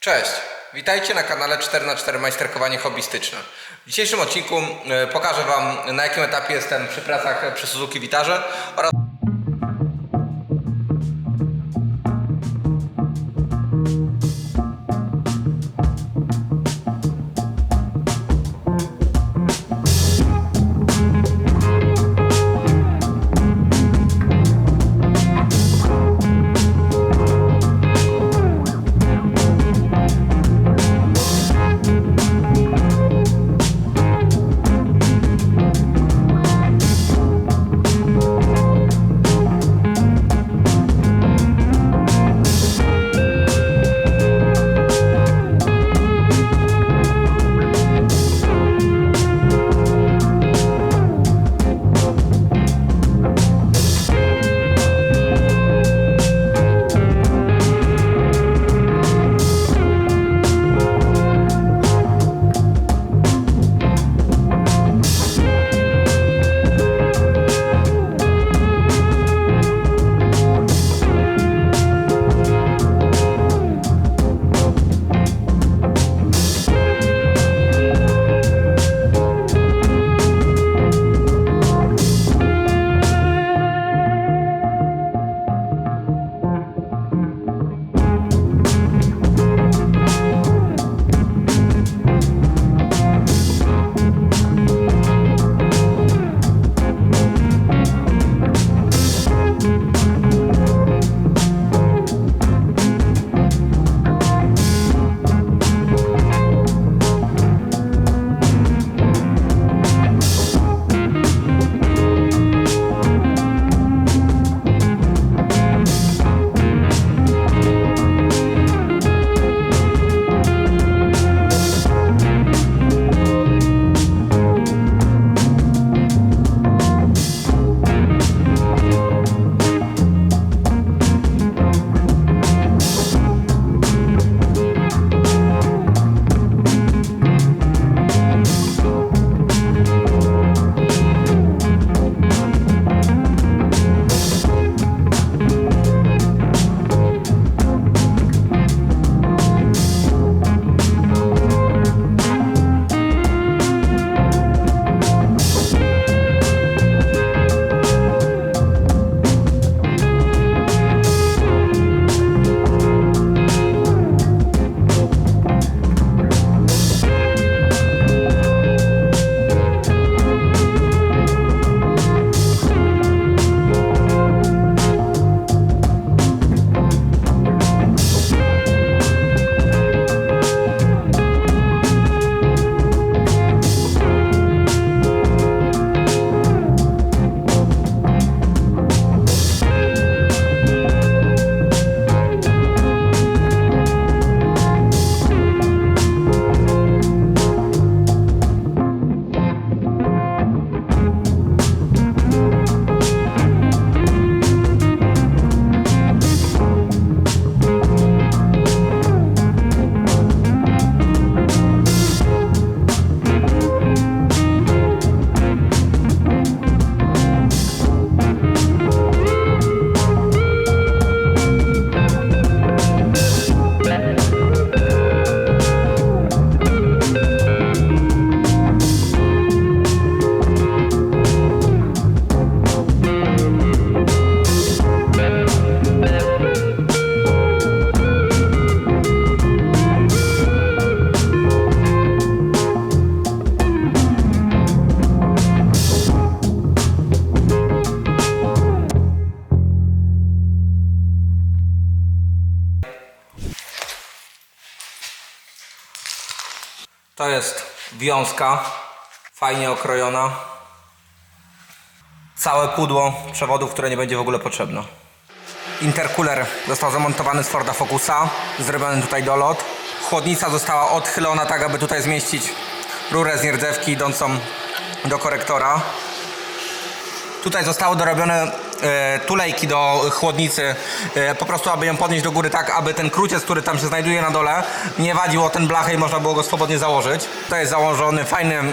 Cześć, witajcie na kanale 4x4 Majsterkowanie Hobbystyczne. W dzisiejszym odcinku e, pokażę Wam na jakim etapie jestem przy pracach przy Suzuki Witarze oraz to jest wiązka fajnie okrojona. Całe pudło przewodów, które nie będzie w ogóle potrzebne. Intercooler został zamontowany z Forda Focusa, zrobiony tutaj dolot. Chłodnica została odchylona tak, aby tutaj zmieścić rurę z nierdzewki idącą do korektora. Tutaj zostało dorobione tulejki do chłodnicy, e, po prostu aby ją podnieść do góry tak, aby ten kruciec, który tam się znajduje na dole, nie wadził o ten blachę i można było go swobodnie założyć. To jest założony fajny e,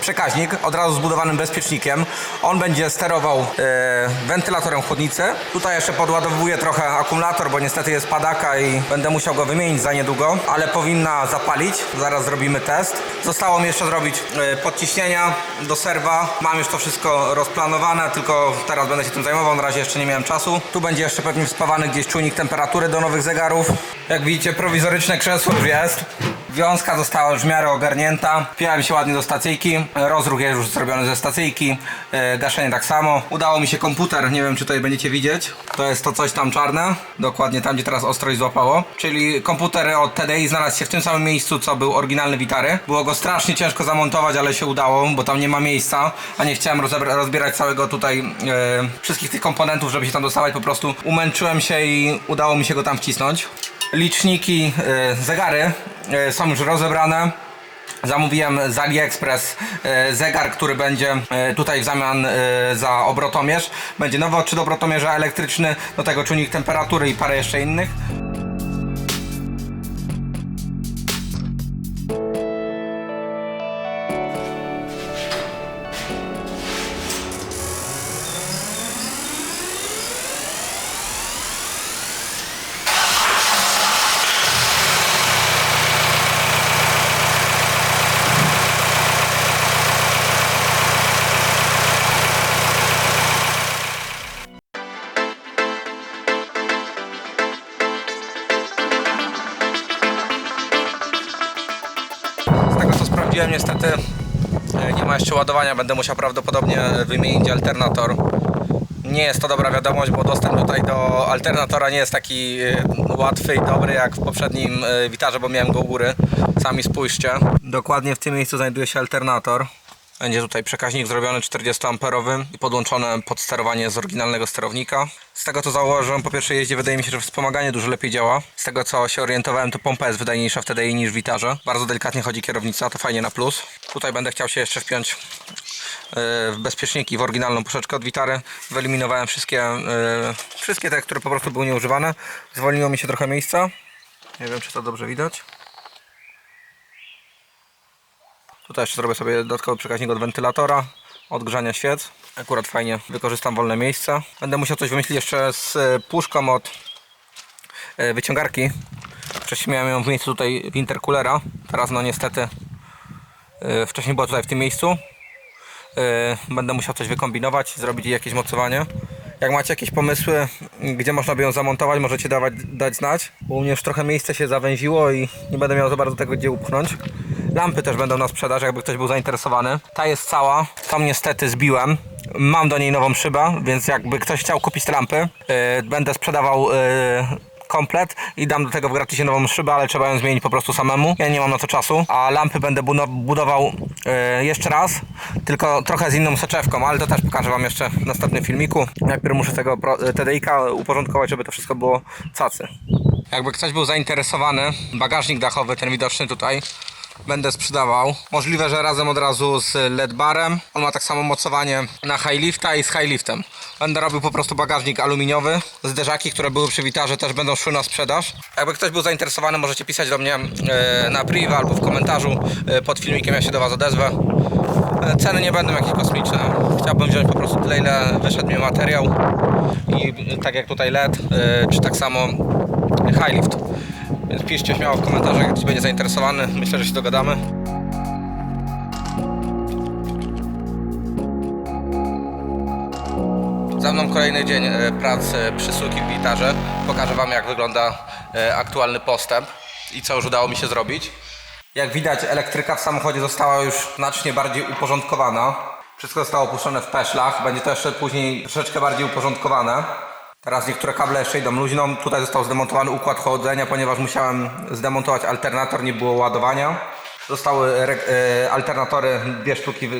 przekaźnik, od razu zbudowanym bezpiecznikiem. On będzie sterował e, wentylatorem chłodnicy. Tutaj jeszcze podładowuję trochę akumulator, bo niestety jest padaka i będę musiał go wymienić za niedługo, ale powinna zapalić. Zaraz zrobimy test. Zostało mi jeszcze zrobić e, podciśnienia do serwa. Mam już to wszystko rozplanowane, tylko teraz będę się tym zajmował. Na razie jeszcze nie miałem czasu. Tu będzie jeszcze pewnie wspawany gdzieś czujnik temperatury do nowych zegarów. Jak widzicie, prowizoryczne krzesło już jest. Wiązka została już w miarę ogarnięta. Wpiąłem się ładnie do stacyjki. Rozruch jest już zrobiony ze stacyjki. E, Gaszenie tak samo. Udało mi się komputer, nie wiem czy tutaj będziecie widzieć. To jest to coś tam czarne. Dokładnie tam, gdzie teraz ostrość złapało. Czyli komputer od TDI znalazł się w tym samym miejscu, co był oryginalny Witary. Było go strasznie ciężko zamontować, ale się udało, bo tam nie ma miejsca. A nie chciałem rozbierać całego tutaj e, wszystkich tych komponentów, żeby się tam dostawać. Po prostu umęczyłem się i udało mi się go tam wcisnąć. Liczniki, e, zegary e, są już rozebrane. Zamówiłem z AliExpress e, zegar, który będzie tutaj w zamian za obrotomierz. Będzie nowy odczyt obrotomierza elektryczny, do tego czujnik temperatury i parę jeszcze innych. Jeszcze ładowania, będę musiał prawdopodobnie wymienić alternator. Nie jest to dobra wiadomość, bo dostęp tutaj do alternatora nie jest taki e, łatwy i dobry jak w poprzednim e, witarze, bo miałem go u góry. Sami spójrzcie. Dokładnie w tym miejscu znajduje się alternator. Będzie tutaj przekaźnik zrobiony 40 amperowy i podłączone pod sterowanie z oryginalnego sterownika. Z tego co zauważyłem po pierwszej jeździe wydaje mi się, że wspomaganie dużo lepiej działa. Z tego co się orientowałem to pompa jest wydajniejsza wtedy niż w Witarze. Bardzo delikatnie chodzi kierownica, to fajnie na plus. Tutaj będę chciał się jeszcze wpiąć e, w bezpieczniki w oryginalną puszeczkę od Witary. Wyeliminowałem wszystkie, e, wszystkie te, które po prostu były nieużywane. Zwolniło mi się trochę miejsca. Nie wiem czy to dobrze widać. Tutaj jeszcze zrobię sobie dodatkowy przekaźnik od wentylatora, odgrzania świec. Akurat fajnie wykorzystam wolne miejsca. Będę musiał coś wymyślić jeszcze z e, puszką od e, wyciągarki. Wcześniej miałem ją w miejscu tutaj w intercoolera. Teraz no niestety e, wcześniej była tutaj w tym miejscu. Będę musiał coś wykombinować, zrobić jakieś mocowanie. Jak macie jakieś pomysły, gdzie można by ją zamontować, możecie dawać, dać znać. U mnie już trochę miejsce się zawęziło i nie będę miał za bardzo tego gdzie upchnąć. Lampy też będą na sprzedaż, jakby ktoś był zainteresowany. Ta jest cała, tą niestety zbiłem. Mam do niej nową szybę, więc jakby ktoś chciał kupić te lampy, yy, będę sprzedawał yy, komplet i dam do tego w gratisie nową szybę, ale trzeba ją zmienić po prostu samemu. Ja nie mam na to czasu, a lampy będę budo- budował yy, jeszcze raz, tylko trochę z inną soczewką, ale to też pokażę Wam jeszcze w następnym filmiku. Najpierw muszę tego TDI-ka uporządkować, żeby to wszystko było cacy. Jakby ktoś był zainteresowany, bagażnik dachowy, ten widoczny tutaj, będę sprzedawał. Możliwe, że razem od razu z LED barem. On ma tak samo mocowanie na high lifta i z high liftem. Będę robił po prostu bagażnik aluminiowy. Zderzaki, które były przy witarze też będą szły na sprzedaż. Jakby ktoś był zainteresowany, możecie pisać do mnie e, na priv albo w komentarzu e, pod filmikiem, ja się do Was odezwę. E, Ceny nie będą jakieś kosmiczne. Chciałbym wziąć po prostu tyle, ile wyszedł mi materiał. I tak jak tutaj LED, czy tak samo high lift. Więc piszcie śmiało w komentarzach, jak ktoś będzie zainteresowany. Myślę, że się dogadamy. Za mną kolejny dzień e, pracy przy suki w gitarze. Pokażę Wam, jak wygląda e, aktualny postęp i co już udało mi się zrobić. Jak widać, elektryka w samochodzie została już znacznie bardziej uporządkowana. Wszystko zostało opuszczone w peszlach. Będzie to jeszcze później troszeczkę bardziej uporządkowane. Teraz niektóre kable jeszcze idą luźno. Tutaj został zdemontowany układ chłodzenia, ponieważ musiałem zdemontować alternator, nie było ładowania. Zostały e, alternatory, dwie sztuki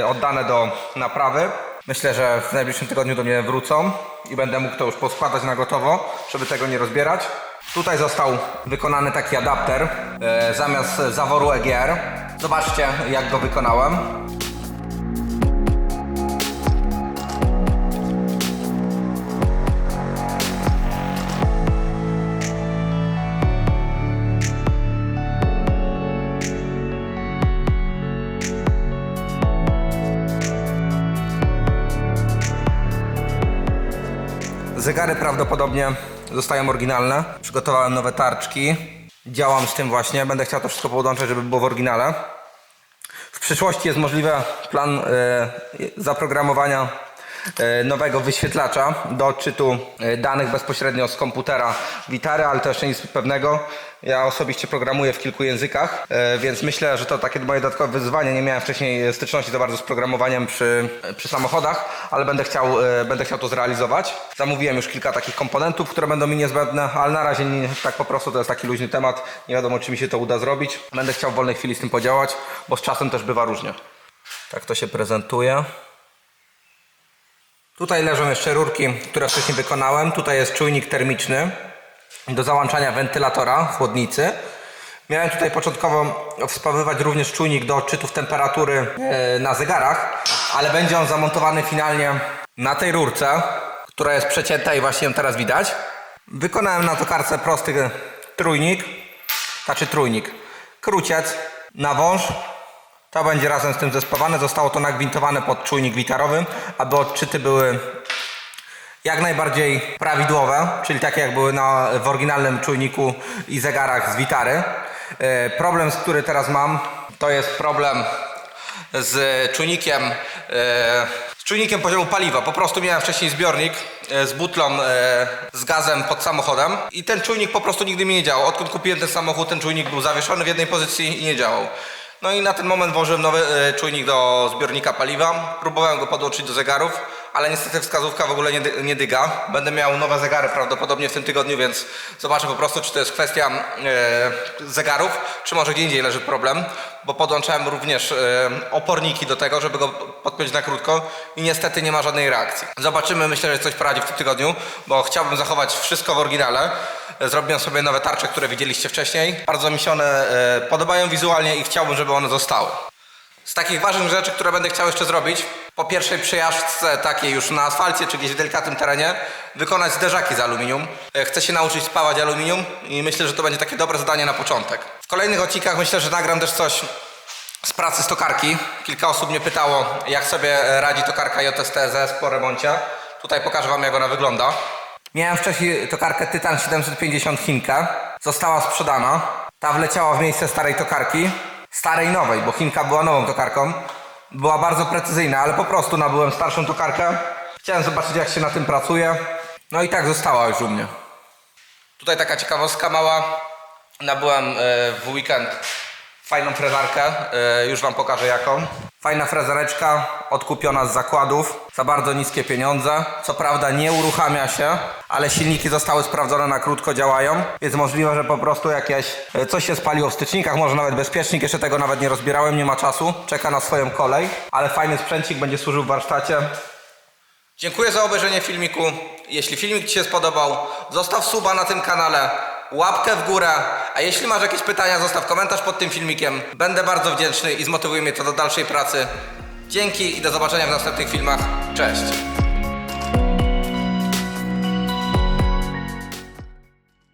e, oddane do naprawy. Myślę, że w najbliższym tygodniu do mnie wrócą i będę mógł to już poskładać na gotowo, żeby tego nie rozbierać. Tutaj został wykonany taki adapter e, zamiast zaworu EGR. Zobaczcie jak go wykonałem. Zegary prawdopodobnie zostają oryginalne. Przygotowałem nowe tarczki. Działam z tym właśnie. Będę chciał to wszystko podłączyć, żeby było w oryginale. W przyszłości jest możliwy plan e, zaprogramowania nowego wyświetlacza do odczytu e, danych bezpośrednio z komputera Witary, ale to jeszcze nic pewnego. Ja osobiście programuję w kilku językach, e, więc myślę, że to takie moje dodatkowe wyzwanie. Nie miałem wcześniej styczności za bardzo z programowaniem przy, przy samochodach, ale będę chciał, e, będę chciał to zrealizować. Zamówiłem już kilka takich komponentów, które będą mi niezbędne, ale na razie nie, tak po prostu to jest taki luźny temat. Nie wiadomo, czy mi się to uda zrobić. Będę chciał w wolnej chwili z tym podziałać, bo z czasem też bywa różnie. Tak to się prezentuje. Tutaj leżą jeszcze rurki, które wcześniej wykonałem. Tutaj jest czujnik termiczny do załączania wentylatora chłodnicy. Miałem tutaj początkowo wspowywać również czujnik do odczytów temperatury e, na zegarach, ale będzie on zamontowany finalnie na tej rurce, która jest przecięta i właśnie ją teraz widać. Wykonałem na tokarce prosty trójnik, znaczy trójnik, kruciec na wąż. To będzie razem z tym zespawane. Zostało to nagwintowane pod czujnik witarowy, aby odczyty były jak najbardziej prawidłowe, czyli takie jak były na, w oryginalnym czujniku i zegarach z Witary. E, Problem, z który teraz mam, to jest problem z czujnikiem, e, z czujnikiem poziomu paliwa. Po prostu miałem wcześniej zbiornik e, z butlą z gazem pod samochodem i ten czujnik po prostu nigdy mi nie działał. Odkąd kupiłem ten samochód, ten czujnik był zawieszony w jednej pozycji i nie działał. No i na ten moment włożyłem nowy e, czujnik do zbiornika paliwa. Próbowałem go podłączyć do zegarów, ale niestety wskazówka w ogóle nie, dy- nie dyga. Będę miał nowe zegary prawdopodobnie w tym tygodniu, więc zobaczę po prostu, czy to jest kwestia e, zegarów, czy może gdzie indziej leży problem, bo podłączałem również e, oporniki do tego, żeby go podpiąć na krótko i niestety nie ma żadnej reakcji. Zobaczymy, myślę, że coś poradzi w tym tygodniu, bo chciałbym zachować wszystko w oryginale. E, Zrobiłem sobie nowe tarcze, które widzieliście wcześniej. Bardzo mi się one e, podobają wizualnie i chciałbym, żeby one zostały. Z takich ważnych rzeczy, które będę chciał jeszcze zrobić, po pierwszej przejażdżce takiej już na asfalcie czy gdzieś w delikatnym terenie, wykonać zderzaki z aluminium. E, Chcę się nauczyć spawać aluminium i myślę, że to będzie takie dobre zadanie na początek. W kolejnych odcinkach myślę, że nagram też coś z pracy z tokarki. Kilka osób mnie pytało, jak sobie radzi tokarka JSTZ po remoncie. Tutaj pokażę Wam, jak ona wygląda. Miałem wcześniej tokarkę Titan 750 Chinkę. Została sprzedana. Ta wleciała w miejsce starej tokarki. Starej nowej, bo Chinka była nową tokarką. Była bardzo precyzyjna, ale po prostu nabyłem starszą tokarkę. Chciałem zobaczyć, jak się na tym pracuje. No i tak została już u mnie. Tutaj taka ciekawostka mała. Nabyłem e, w weekend fajną frezarkę. E, Już Wam pokażę jaką. Fajna frezareczka, odkupiona z zakładów za bardzo niskie pieniądze. Co prawda nie uruchamia się, ale silniki zostały sprawdzone na krótko, działają. Więc możliwe, że po prostu jakieś e, coś się spaliło w stycznikach, może nawet bezpiecznik. Jeszcze tego nawet nie rozbierałem, nie ma czasu. Czeka na swoją kolej, ale fajny sprzęcik będzie służył w warsztacie. Dziękuję za obejrzenie filmiku. Jeśli filmik Ci się spodobał, zostaw suba na tym kanale, łapkę w górę, a jeśli masz jakieś pytania, zostaw komentarz pod tym filmikiem. Będę bardzo wdzięczny i zmotywuje mnie to do dalszej pracy. Dzięki i do zobaczenia w następnych filmach. Cześć!